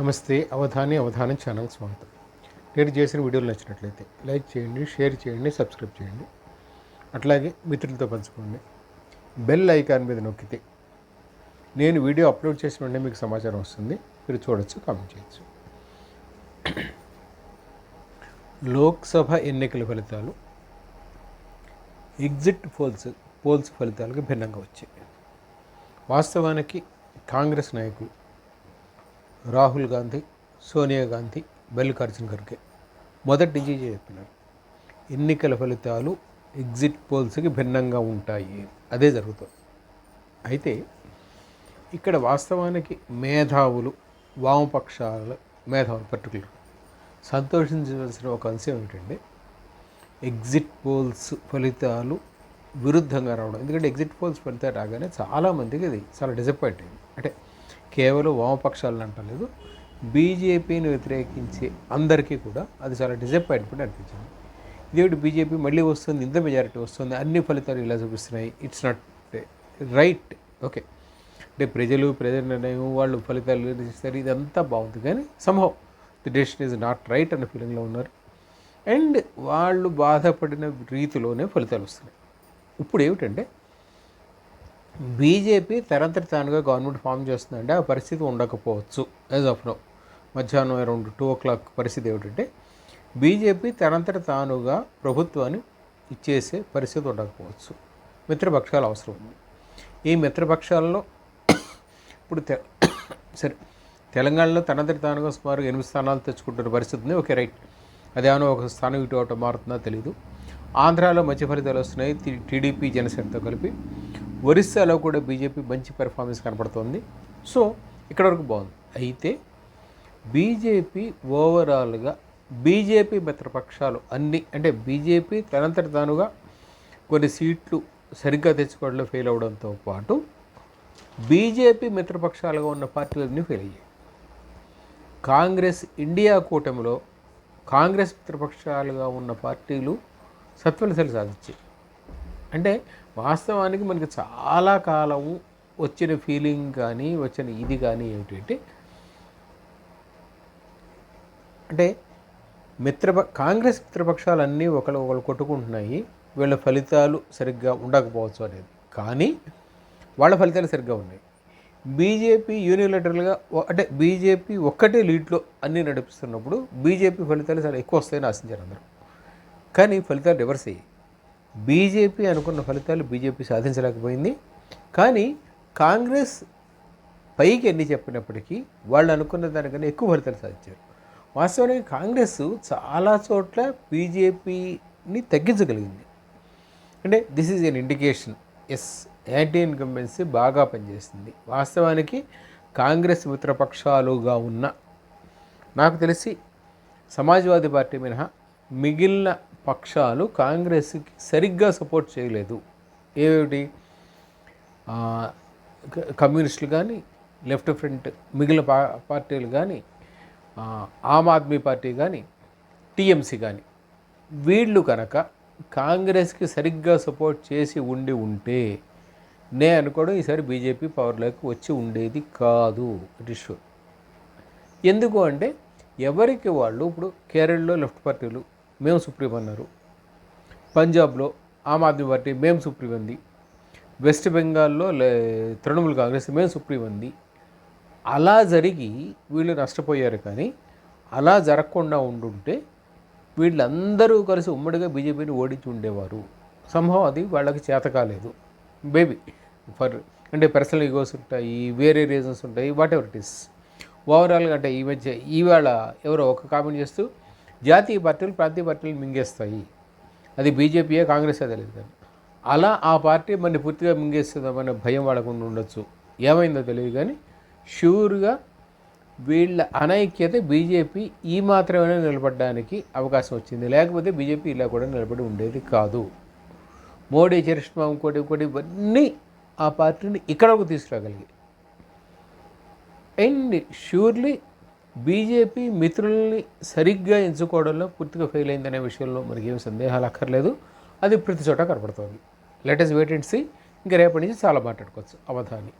నమస్తే అవధాని అవధానం ఛానల్ స్వాగతం. నేను చేసిన వీడియోలు నచ్చినట్లయితే లైక్ చేయండి షేర్ చేయండి సబ్స్క్రైబ్ చేయండి. అట్లాగే మిత్రులతో పంచుకోండి. బెల్ ఐకాన్ మీద నొక్కితే నేను వీడియో అప్లోడ్ చేసిన వెంటనే మీకు సమాచారం వస్తుంది. మీరు చూడొచ్చు కామెంట్ చేయొచ్చు. లోక్సభ ఎన్నికల ఫలితాలు ఎగ్జిట్ పోల్స్ పోల్స్ ఫలితాలకు భిన్నంగా వచ్చాయి. వాస్తవానికి కాంగ్రెస్ నాయకులు రాహుల్ గాంధీ సోనియా గాంధీ మల్లికార్జున ఖర్గే. మొదటి నుంచి చెప్పినారు. ఎన్నికల ఫలితాలు ఎగ్జిట్ పోల్స్కి భిన్నంగా ఉంటాయి. అదే జరుగుతుంది. అయితే ఇక్కడ వాస్తవానికి మేధావులు వామపక్షాల మేధావులు పర్టికులర్ సంతోషించవలసిన ఒక అంశం ఏమిటంటే ఎగ్జిట్ పోల్స్ ఫలితాలు విరుద్ధంగా రావడం. ఎందుకంటే ఎగ్జిట్ పోల్స్ ఫలితాలు రాగానే చాలామందికి ఇది చాలా డిసప్పాయింట్ అయింది అంటే కేవలం వామపక్షాలను అంటలేదు. బీజేపీని వ్యతిరేకించే అందరికీ కూడా అది చాలా డిసప్పాయింట్మెంట్ అనిపించింది. ఇదేమిటి బీజేపీ మళ్ళీ వస్తుంది ఇంత మెజారిటీ వస్తుంది అన్ని ఫలితాలు ఇలా చూపిస్తున్నాయి. ఇట్స్ నాట్ రైట్ ఓకే అంటే ప్రజలు ప్రజల నిర్ణయం వాళ్ళు ఫలితాలు నిర్ణయిస్తారు. ఇదంతా బాగుంది. కానీ సంభవం the decision is not right అనే ఫీలింగ్లో ఉన్నారు. అండ్ వాళ్ళు బాధపడిన రీతిలోనే ఫలితాలు వస్తున్నాయి. ఇప్పుడు ఏమిటంటే బీజేపీ తరంతట తానుగా గవర్నమెంట్ ఫామ్ చేస్తుందంటే ఆ పరిస్థితి ఉండకపోవచ్చు యాజ్ ఆఫ్ నో మధ్యాహ్నం అరౌండ్ టూ ఓ క్లాక్ పరిస్థితి ఏమిటంటే బీజేపీ తనంతట తానుగా ప్రభుత్వాన్ని ఇచ్చేసే పరిస్థితి ఉండకపోవచ్చు. మిత్రపక్షాలు అవసరం ఉంది. ఈ మిత్రపక్షాల్లో ఇప్పుడు తె సరే తెలంగాణలో తనంతట తానుగా సుమారు ఎనిమిది స్థానాలు తెచ్చుకుంటున్న పరిస్థితి ఉంది. Okay right. అదేమన్నా ఒక స్థానం ఇటు అటు మారుతుందో తెలియదు ఆంధ్రాలో మంచి ఫలితాలు వస్తున్నాయి టీడీపీ జనసేనతో కలిపి. ఒరిస్సాలో కూడా బీజేపీ మంచి పెర్ఫార్మెన్స్ కనపడుతోంది. సో ఇక్కడ వరకు బాగుంది. అయితే బీజేపీ ఓవరాల్గా బీజేపీ మిత్రపక్షాలు అన్ని అంటే బీజేపీ తనంతట తానుగా కొన్ని సీట్లు సరిగ్గా తెచ్చుకోవడంలో ఫెయిల్ అవడంతో పాటు బీజేపీ మిత్రపక్షాలుగా ఉన్న పార్టీలన్నీ ఫెయిల్ అయ్యాయి. కాంగ్రెస్ ఇండియా కూటమిలో కాంగ్రెస్ మిత్రపక్షాలుగా ఉన్న పార్టీలు సత్ఫలితాలు సాధించాయి. అంటే వాస్తవానికి మనకి చాలా కాలం వచ్చిన ఫీలింగ్ కానీ వచ్చిన ఇది కానీ ఏమిటంటే అంటే మిత్రప కాంగ్రెస్ మిత్రపక్షాలన్నీ ఒకళ్ళు ఒకళ్ళు కొట్టుకుంటున్నాయి. వీళ్ళ ఫలితాలు సరిగ్గా ఉండకపోవచ్చు అనేది. కానీ వాళ్ళ ఫలితాలు సరిగ్గా ఉన్నాయి. బీజేపీ యూనిలేటరల్గా అంటే బీజేపీ ఒక్కటే లీడ్లో అన్నీ నడిపిస్తున్నప్పుడు బీజేపీ ఫలితాలు చాలా ఎక్కువ వస్తాయని ఆశించారు అందరూ. కానీ ఫలితాలు రివర్స్ అయ్యాయి. బీజేపీ అనుకున్న ఫలితాలు బీజేపీ సాధించలేకపోయింది. కానీ కాంగ్రెస్ పైకి ఎన్ని చెప్పినప్పటికీ వాళ్ళు అనుకున్న దానికన్నా ఎక్కువ ఫలితాలు సాధించారు. వాస్తవానికి కాంగ్రెస్ చాలా చోట్ల బీజేపీని తగ్గించగలిగింది. అంటే this is an indication as anti incumbency బాగా పనిచేస్తుంది వాస్తవానికి కాంగ్రెస్ మిత్రపక్షాలుగా ఉన్న నాకు తెలిసి సమాజ్వాదీ పార్టీ మినహా మిగిలిన పక్షాలు కాంగ్రెస్కి సరిగ్గా సపోర్ట్ చేయలేదు. ఏమిటి కమ్యూనిస్టులు కానీ లెఫ్ట్ ఫ్రంట్ మిగిలిన పా పార్టీలు కానీ ఆమ్ ఆద్మీ పార్టీ కానీ టీఎంసీ కానీ వీళ్ళు కనుక కాంగ్రెస్కి సరిగ్గా సపోర్ట్ చేసి ఉండి ఉంటే నే అనుకోవడం ఈసారి బీజేపీ పవర్లోకి వచ్చి ఉండేది కాదు ఇట్ ఇస్ ఎందుకు అంటే ఎవరికి వాళ్ళు ఇప్పుడు కేరళలో లెఫ్ట్ పార్టీలు మేము సుప్రీం అన్నారు పంజాబ్లో ఆమ్ ఆద్మీ పార్టీ మేము సుప్రీం అంది వెస్ట్ బెంగాల్లో లే తృణమూల్ కాంగ్రెస్ మేము సుప్రీం అంది అలా జరిగి వీళ్ళు నష్టపోయారు కానీ అలా జరగకుండా ఉండుంటే వీళ్ళందరూ కలిసి ఉమ్మడిగా బీజేపీని ఓడించి ఉండేవారు. సంభవం అది వాళ్ళకి చేత కాలేదు. బేబీ ఫర్ అంటే పర్సనల్ ఈగోస్ ఉంటాయి వేరే రీజన్స్ ఉంటాయి వాట్ ఎవర్ ఇట్ ఈస్ ఓవరాల్గా అంటే ఈ మధ్య ఈవేళ ఎవరో ఒక కామెంట్ చేస్తూ జాతీయ పార్టీలు ప్రాంతీయ పార్టీలు మింగేస్తాయి. అది బీజేపీయే కాంగ్రెస్ తెలియదు కానీ అలా ఆ పార్టీ మన పూర్తిగా మింగేస్తుందామనే భయం వాళ్ళకుండా ఉండొచ్చు. ఏమైందో తెలియదు కానీ షూర్గా వీళ్ళ అనైక్యత బీజేపీ ఈ మాత్రమే నిలబడడానికి అవకాశం వచ్చింది. లేకపోతే బీజేపీ ఇలా కూడా నిలబడి ఉండేది కాదు. మోడీ చరిష్మా ఇంకోటి ఇంకోటి ఇవన్నీ ఆ పార్టీని ఇక్కడకు తీసుకురాగలిగాయి. అండ్ ష్యూర్లీ బీజేపీ మిత్రుల్ని సరిగ్గా ఎంచుకోవడంలో పూర్తిగా ఫెయిల్ అయిందనే విషయంలో మనకి ఏం సందేహాలు అక్కర్లేదు. అది ప్రతి చోట కనపడుతుంది. లెటెస్ట్ వెయిట్ అండ్ సీ ఇంకా రేపటి నుంచి చాలా మాట్లాడుకోవచ్చు. అవధాని.